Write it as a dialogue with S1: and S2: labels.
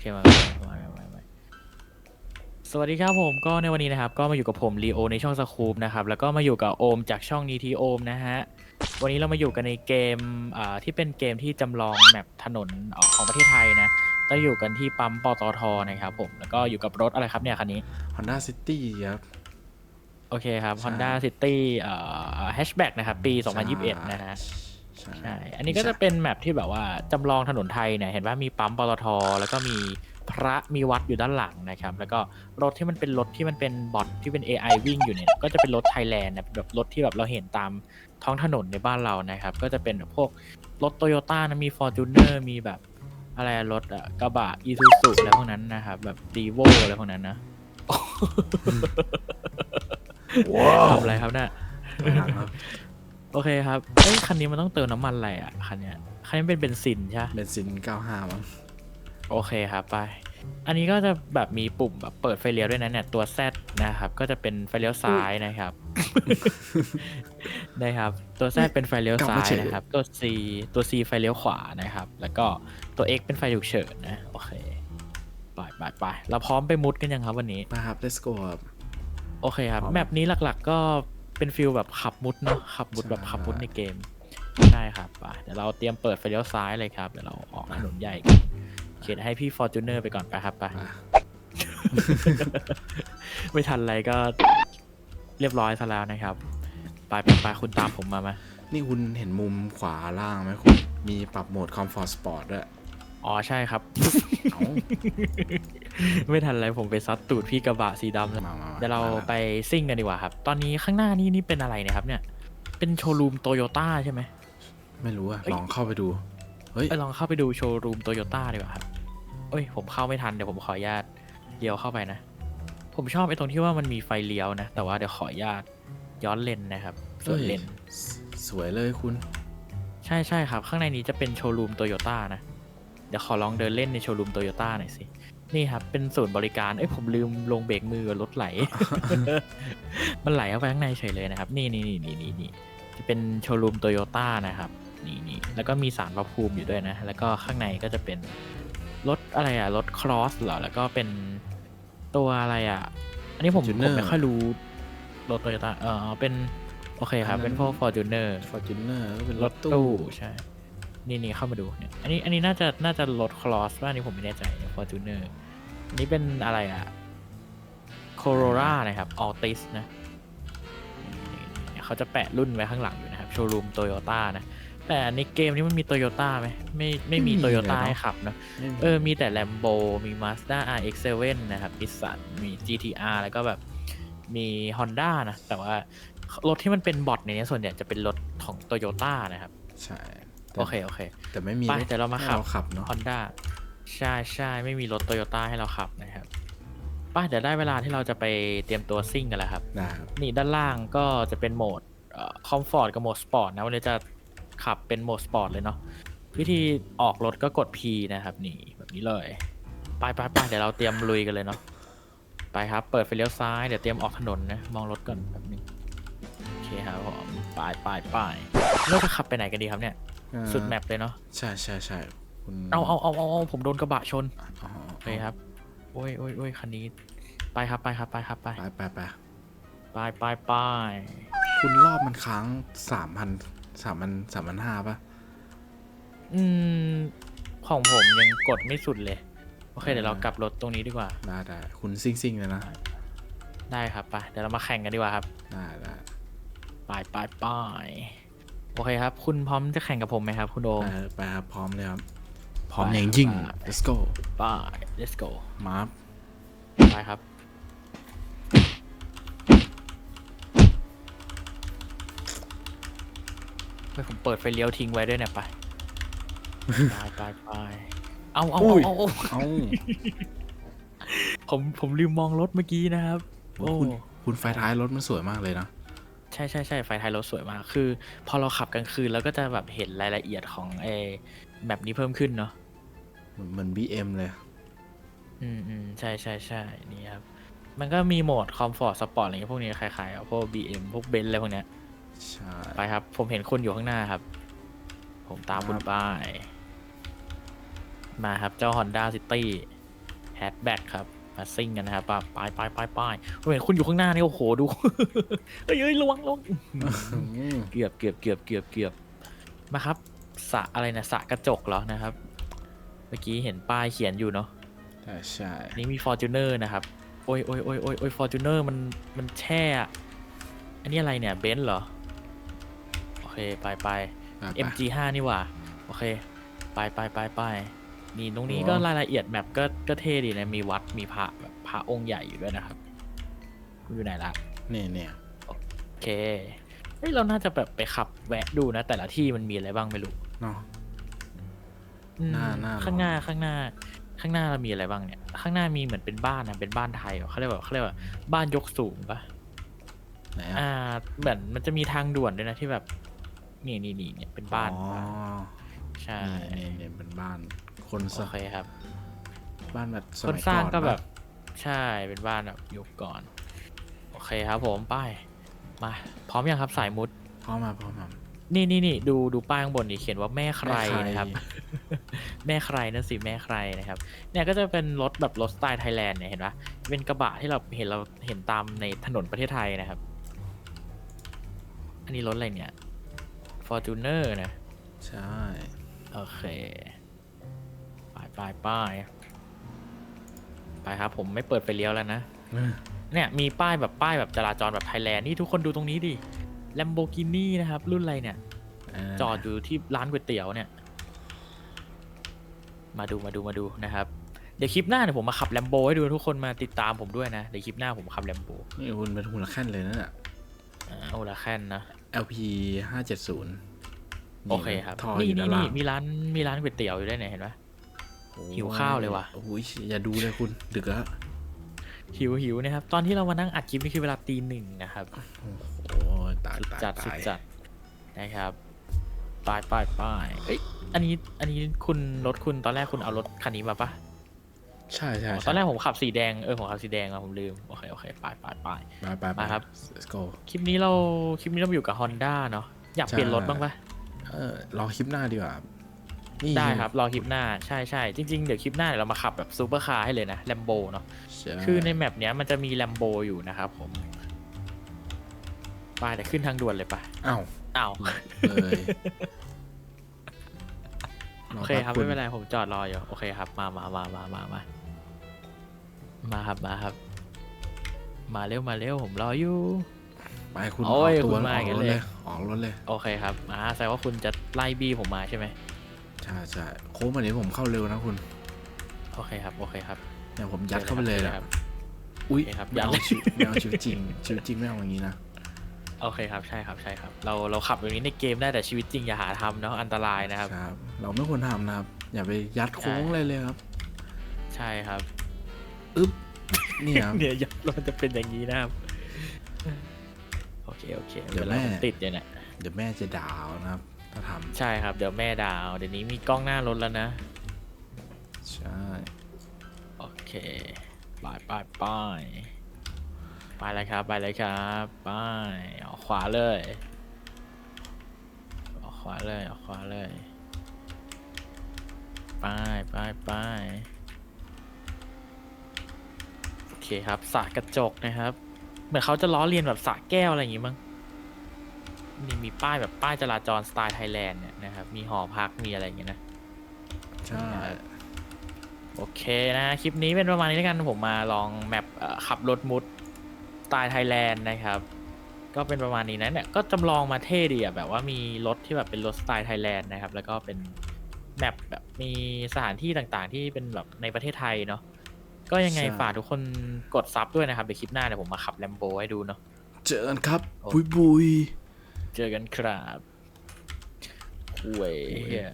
S1: เคมามามามาสวัสดีครับผมก็ในวันนี้นะครับ ก็มาอยู่กับผมลีโอในช่องสคูปนะครับ แล้วก็มาอยู่กับโอมจากช่องนีทีโอมนะฮะ วันนี้เรามาอยู่กันในเกมอ่าที่เป็นเกมที่จำลองแมปถนนเอ่อของประเทศไทยนะต้องอยู่กันที่ปั๊มปตทนะครับผม แล้วก็อยู่กับรถอะไรครับเนี่ยคันนี้
S2: Honda City ครับ
S1: โอเคครับ
S2: ใช่
S1: Honda City เอ่อ hatchback นะครับ ปี2021 นะฮะ
S2: ใช่
S1: ใช่ อันนี้ก็จะเป็นแมปที่แบบว่าจำลองถนนไทยเนี่ย เห็นว่ามีปั๊มปตท แล้วก็มีพระมีวัดอยู่ด้านหลังนะครับ แล้วก็รถที่มันเป็นรถที่มันเป็นบอทที่เป็น AI วิ่งอยู่เนี่ย ก็จะเป็นรถไทยแลนด์นะแบบรถที่แบบเราเห็นตามท้องถนนในบ้านเรานะครับ ก็จะเป็นแบบพวกรถโตโยต้านะมี Fortuner มีแบบอะไรอะรถอะกระบะ Isuzu อะไรพวกนั้นนะครับ แบบ d ีโวอะไรพวกนั้นนะ
S2: ว้าว
S1: ทำอะไรครับเนี่ย
S2: ครับ
S1: โอเคครับ เอ้ยคันนี้มันต้องเติมน้ำมันอะไรอะคันเนี้ยคันนี้เป็นเบนซินใช่ปะ
S2: เบนซิน95มั้ง
S1: โอเคครับไป อันนี้ก็จะแบบมีปุ่มแบบเปิดไฟเลี้ยวด้วยนะเนี่ยตัว Z นะครับ ก็จะเป็นไฟเลี้ยวซ้ายนะครับ นะครับ ตัว Z เป็นไฟเลี้ยวซ้ายนะครับ ตัว C ตัว C ไฟเลี้ยวขวานะครับ แล้วก็ตัว X เป็นไฟฉุกเฉินนะโอเคไปไปไปเราพร้อมไปมุดกันยังครับวันนี้
S2: มาครับ let's go ครับ
S1: โอเคครับ
S2: พร้อม
S1: แมปนี้หลักๆก็ เป็นฟิลแบบขับมุดเนาะขับมุด
S2: ใช่
S1: แบบขับมุดในเกมใช่ครับไปเดี๋ยวเราเตรียมเปิดไฟเลี้ยวซ้ายเลยครับเดี๋ยวเราออกถนนใหญ่กันเขียนให้พี่ Fortuner ไปก่อนไปครับไป
S2: อะ
S1: ไม่ทันอะไรก็เรียบร้อยซะแล้วนะครับ ไปไปไปคุณตามผมมามา
S2: นี่คุณเห็นมุมขวาล่างไหมคุณ มีปรับโหมด Comfort Sport ด้วย
S1: อ๋อใช่ครับ
S2: เอ้า
S1: ไม่ทันอะไรผมไปซัดตูดพี่กระบะสีดำ
S2: มามามา
S1: เดี๋ยวเรา
S2: มแล้ว
S1: ไปซิ่งกันดีกว่าครับ ตอนนี้ข้างหน้านี่นี่เป็นอะไรเนะครับเนี่ย เป็นโชว์รูมโตโยต้าใช่ไหม
S2: ไม่รู้อะ
S1: เอ้ย
S2: ลองเข้าไปดู เฮ้ย
S1: ไปลองเข้าไปดูโชว์รูมโตโยต้าดีกว่าครับเอ้ยผมเข้าไม่ทันเดี๋ยวผมขออนุญาตเลี้ยวเข้าไปนะ ผมชอบไอ้ตรงที่ว่ามันมีไฟเลี้ยวนะ แต่ว่าเดี๋ยวขออนุญาตย้อนเลนนะครับส่วน
S2: เฮ้ย
S1: เลน
S2: สสวยเลยคุณ
S1: ใช่ใช่ครับ ข้างในนี้จะเป็นโชว์รูมโตโยต้านะ เดี๋ยวขอลองเดินเล่นในโชว์รูมโตโยต้าหน่อยสิ นี่ครับ เป็นศูนย์บริการเอ้ยผมลืมลงเบรกมือรถไหล มันไหลเข้าไปข้างในเฉยเลยนะครับ นี่นี่นี่นี่นี่นี่จะเป็นโชว์รูมโตโยต้านะครับนี่นี่แล้วก็มีสารพระภูมิอยู่ด้วยนะ แล้วก็ข้างในก็จะเป็นรถอะไรอะรถครอสเหรอแล้วก็เป็นตัวอะไรอะอันนี้ผมผม
S2: Fortuner
S1: ไม่ค่อยรู้รถโตโยต้าเออเป็น โอเคครับ
S2: อันนั้น
S1: เป็นพวก Fortuner
S2: Fortuner ก็เป็นร
S1: ร
S2: ถ
S1: ถ
S2: ตู้
S1: ตู้ใช่ นี่นี่เข้ามาดูเนี่ยอันนี้อันนี้น่าจะน่าจะรถคลอสว่าอันนี้ผมไม่แน่ใจฟอร์จูเนอร์อันนี้เป็นอะไรอะโคโรรานะครับออติสนะนี่เขาจะแปะรุ่นไว้ข้างหลังอยู่นะครับโชว์รูมโตโยต้านะแต่ในเกมนี้มันมีโตโยต้าไหมไม่ไม่มีโตโยต้าให้ขับนะ
S2: ไม่มี
S1: เออมีแต่ Lambo มี Mazda RX-7 นะครับ Nissan มี GTR แล้วก็แบบมี Honda นะ แต่ว่ารถที่มันเป็นบอทในนี้ส่วนใหญ่จะเป็นรถของ Toyota นะครับ
S2: ใช่แต่
S1: โอเค โอเค
S2: แต่ไม่มี
S1: ไป
S2: ถ
S1: เดี๋ยวเรามา
S2: ให้
S1: ขับ
S2: เราขับเนาะ
S1: Honda ใช่ใช่ไม่มีรถ Toyota ให้เราขับนะครับไป้าเดี๋ยวได้เวลาที่เราจะไปเตรียมตัวซิ่งกันแล้วครับ
S2: นะครับ
S1: นี่ด้านล่างก็จะเป็นโหมดคอมฟอร์ตกับโหมดสปอร์ตนะวันนี้จะขับเป็นโหมดสปอร์ตเลยเนาะวิธีออกรถก็กด P นะครับ นี่แบบนี้เลย ไปไปไปเดี๋ยวเราเตรียมลุยกันเลยเนาะไปครับ เปิดไฟเลี้ยวซ้ายเดี๋ยวเตรียมออกถนนนะมองรถก่อนแบบนึงโอเคครับผมไปไปไปเราจะขับไปไหนกันดีครับเนี่ย
S2: เอ่อ
S1: สุดแมปเลยเนาะ
S2: ใช่ใช่ใช่คุณ
S1: เอาเอาเอาเอาเอาผมโดนกระบะชน
S2: อ๋อ
S1: โอเคครับโอ้ยโอ้ยโอ้ยคันนี้ ไปครับไปครับไปครับไป
S2: ไปไปไป
S1: ไปไปไป
S2: คุณรอบมันค้างสามพันสามพันสามพันห้าป่ะ
S1: อืมของผมยังกดไม่สุดเลย โอเคเดี๋ยวเรากลับรถตรงนี้ดีกว่า
S2: ได้ได้คุณซิ่งซิ่งเลยนะ
S1: ได้ครับไปเดี๋ยวเรามาแข่งกันดีกว่าครับ
S2: ได้ได้
S1: ไปไปไป โอเคครับ คุณพร้อมจะแข่งกับผมไหมครับ คุณโอม
S2: ไปไปครับพร้อมเลยครับ พร้อม
S1: ไป
S2: อย่างยิ่ง
S1: ไป
S2: let's go
S1: ไป let's go
S2: มาครับ
S1: ไปครับ เฮ้ยผมเปิดไฟเลี้ยวทิ้งไว้ด้วยเนี่ยไป ไปไปไปเอาเอาเอาเอาเอา
S2: เอ้า
S1: ผมผมลืมมองรถเมื่อกี้นะครับ โอ้
S2: คุณคุณไฟท้ายรถมันสวยมากเลยนะ
S1: ใช่ใช่ใช่ไฟไทยรถสวยมาก คือ พอเราขับกลางคืนแล้วก็จะแบบเห็นรายละเอียดของไอ้แบบนี้เพิ่มขึ้นเนาะ
S2: เหมือนเหมือน BM เลย
S1: อืมอืมใช่ใช่ใช่นี่ครับ มันก็มีโหมดคอมฟอร์ตสปอร์ตอะไรเงี้ยพวกนี้คล้ายๆกับพวก BM พวกเบนซ์อะไรพวกเนี้ย
S2: ใช่
S1: ไปครับ ผมเห็นคุณอยู่ข้างหน้าครับ ผมตามคุณ
S2: ครับ
S1: ป้าย มาครับเจ้า Honda City แฮชแบ็กครับ มาซิ่งกันนะครับปไปไปไปไปผมเห็นคุณอยู่ข้างหน้านี่โอ้โหดูเฮ้ยเฮ้ยระวังระวัง
S2: อืม
S1: เกือบเกือบเกือบเกือบเกือบมาครับสระอะไรนะสระกระจกเหรอนะครับ เมื่อกี้เห็นป้ายเขียนอยู่เนาะ
S2: ใช่ใช่
S1: อันนี้มี Fortuner นะครับโอ้ยโอ้ยโอ้ยโอ้ยโอ้ย Fortuner มันมันแช่อะอันนี้อะไรเนี่ยเบนซ์เหรอ โอเค ไปไป
S2: ไปไป
S1: MG5 นี่หว่า โอเค ไปไปไปไป นี่ตรงนี้
S2: โอ้
S1: ก็รายละเอียดแมปก็ก็เท่ดีนะมีวัดมีพระแบบพระองค์ใหญ่อยู่ด้วยนะครับคุณอยู่ไหนละ
S2: เนี่ยเนี่ย
S1: โอเคเฮ้ยเราน่าจะแบบไปขับแวะดูนะ แต่ละที่มันมีอะไรบ้างไม่รู้
S2: เนาะ
S1: อืม
S2: หน้าหน้า
S1: ข้างหน้าข้างหน้า ข้างหน้าเรามีอะไรบ้างเนี่ย ข้างหน้ามีเหมือนเป็นบ้านนะเป็นบ้านไทยเหรอเขาเรียกว่าเขาเรียกว่าบ้านยกสูงปะ
S2: ไหน
S1: อ่า
S2: อะ
S1: เหมือนมันจะมีทางด่วนด้วยนะที่แบบ นี่นี่นี่เนี่ยเป็นบ้าน
S2: อ๋อ
S1: ใช่
S2: นี่นี่เนี่ยเป็นบ้านคนส
S1: โอเคครับ
S2: บ้านแบบส
S1: คน
S2: มัย
S1: สร้างก็
S2: อน
S1: แบบ
S2: ปะ
S1: ใช่เป็นบ้านแบบยุคก่อน โอเคครับผมไป้ายมา พร้อมยังครับสายมุด
S2: พร้อมมาพร้อมมา
S1: นี่นี่นี่ดูดูป้ายข้างบนนี่เขียนว่าแม่ใคร
S2: แม่ใคร
S1: นะครับ แม่ใครนั่นสิแม่ใครนะครับ เนี่ยก็จะเป็นรถแบบรถสไตล์ไทยแลนด์เนี่ยเห็นปะเป็นกระบะที่เราเห็นเราเห็นตามในถนนประเทศไทยนะครับ อันนี้รถอะไรเนี่ย Fortuner นะ
S2: ใช่
S1: โอเคไปไปไปไปครับ ผมไม่เปิดไฟเลี้ยวแล้วนะ
S2: เออ
S1: เนี่ยมีป้ายแบบป้ายแบบจราจรแบบไทยแลนด์นี่ทุกคนดูตรงนี้ดิ Lamborghini นะครับ รุ่นอะไรเนี่ย
S2: เจ
S1: อดอยู่ที่ร้านก๋วยเตี๋ยวเนี่ย มาดูมาดูมาดูนะครับ เดี๋ยวคลิปหน้าเนี่ยผมมาขับแลมโบให้ดูทุกคนมาติดตามผมด้วยนะ เดี๋ยวคลิปหน้าผมขับแลมโบ
S2: นี่คุณเป็นหุ่นละแค่นเลยนะเนี่ย
S1: โอลาแคนนะ
S2: LP ห้าเจ็ดศูนย์
S1: โอเคครับ
S2: ท่ออ
S1: นี่
S2: ยู่
S1: นี่
S2: ด้านล่า
S1: นี่
S2: ง
S1: มีร้านมีร้านก๋วยเตี๋ยวอยู่ด้วยเนี่ยเห็นไหม
S2: โอ้
S1: หิวข้าวเลยว่ะ
S2: โอ้ยอย่าดูเลยคุณดึกแล้ว
S1: หิวหิวนะครับ ตอนที่เรามานั่งอัดคลิปนี่คือเวลาตีหนึ่งนะครับ
S2: โอ้ยตาย
S1: สุด
S2: ตาย
S1: จัดสุ
S2: ตา
S1: ด
S2: ย
S1: จัดนะครับป้ายป้ายป้ายเอ้ยอันนี้อันนี้คุณรถคุณตอนแรกคุณเอารถคันนี้มาปะ
S2: ใช่ใช่
S1: อ๋อ
S2: ใช่
S1: ตอนแรกผมขับสีแดงเออผมขับสีแดงอะผมลืมโอเคโอเคป้ายป้ายป้าย
S2: ไปไปไป
S1: มาครับ
S2: let's go
S1: คลิปนี้เราคลิปนี้เราอยู่กับ Honda เนาะอยากเปลี่ยนรถบ้างปะ
S2: เออรอคลิปหน้าดีกว่านี่
S1: ได้ครับ รอคลิปหน้าใช่ใช่จริง ๆ เดี๋ยวคลิปหน้าเดี๋ยวเรามาขับแบบซูเปอร์คาร์ให้เลยนะแลมโบเนาะ
S2: ใช่
S1: คือในแมปเนี้ยมันจะมีแลมโบอยู่นะครับผมไปแต่ขึ้นทางด่วนเลยปะ
S2: อ้าว
S1: อ้าว
S2: เลยร
S1: โอเคครับ
S2: แป๊
S1: ไม่เป็นไรผมจอดรออยู่โอเคครับ มามามามามามามาครับมาครับ มาเร็วมาเร็วผมรออยู่
S2: ไปคุณ
S1: โอ้ย
S2: ออกตัว
S1: คุณมา
S2: อ
S1: อ
S2: อย่างก
S1: นั้
S2: ร
S1: น
S2: ถ
S1: เลย
S2: เลยออกรถเลย
S1: โอเคครับมาแสดงว่าคุณจะไล่บี้ผมมาใช่ไหม
S2: ใช่ใช่โค้งมานี้ผมเข้าเร็วนะคุณ
S1: โอเคครับโอเคครับ
S2: เนี่ยผมยัดเข้าไปเลย
S1: ชิญ
S2: นะ ครับ อุ้ย
S1: โอเคครับ
S2: ไม่เอา
S1: ยัดเลย
S2: ชีวิตไม่เอาชีวิตจริงชีวิตจริงไม่เอาอย่างนี้นะ
S1: โอเคครับใช่ครับใช่ครับ เราเราขับแบบนี้ในเกมได้แต่ชีวิตจริงอย่าหาทำเนาะอันตรายนะครับ
S2: ครับ เราไม่ควรทำนะครับ อย่าไปยัดโค้ง
S1: ใช่
S2: เลยเลยครับ
S1: ใช่ครับ
S2: อึ๊บนี่ครับ
S1: เนี่ยยับรถจะเป็นอย่างนี้นะครับโอ เคโอเค
S2: เดี๋ยว
S1: วลา
S2: แม่
S1: ผมติดเนี่ยนะ
S2: เดี๋ยวแม่จะด่าเอานะครับ ถ้าท
S1: ใช่ครับเดี๋ยวแม่ดาว เดี๋ยวนี้มีกล้องหน้ารถแล้วนะำ
S2: ใช่
S1: โอเคไปไปไปไปเลยครับไปเลยครับไปออกขวาเลยออกขวาเลยออกขวาเลยไปไปไปโอเคครับสระกระจกนะครับ เหมือนเขาจะล้อเลียนแบบสระแก้วอะไรอย่างงี้มั้งนี่มีป้ายแบบป้ายจราจรสไตล์ไทยแลนด์เนี่ยนะครับ มีหอพักมีอะไรอย่างเงี้ยนะ
S2: ใช่
S1: โอเคนะ คลิปนี้เป็นประมาณนี้แล้วกันผมมาลองแมปเอ่อขับรถมุดสไตล์ไทยแลนด์นะครับ ก็เป็นประมาณนี้นะเนี่ยก็จำลองมาเท่ดีอะแบบว่ามีรถที่แบบเป็นรถสไตล์ไทยแลนด์นะครับ แล้วก็เป็นแมปแบบมีสถานที่ต่างๆ ที่เป็นแบบในประเทศไทยเนาะ ก็ยังไงฝากทุกคนกดซับด้วยนะครับเดี๋ยวคลิปหน้าเดี๋ยวผมมาขับแลมโบให้ดูเนาะ
S2: เจอกันครับ
S1: โอ้
S2: บุยบุย
S1: เจอกันครับคุยเหี้ย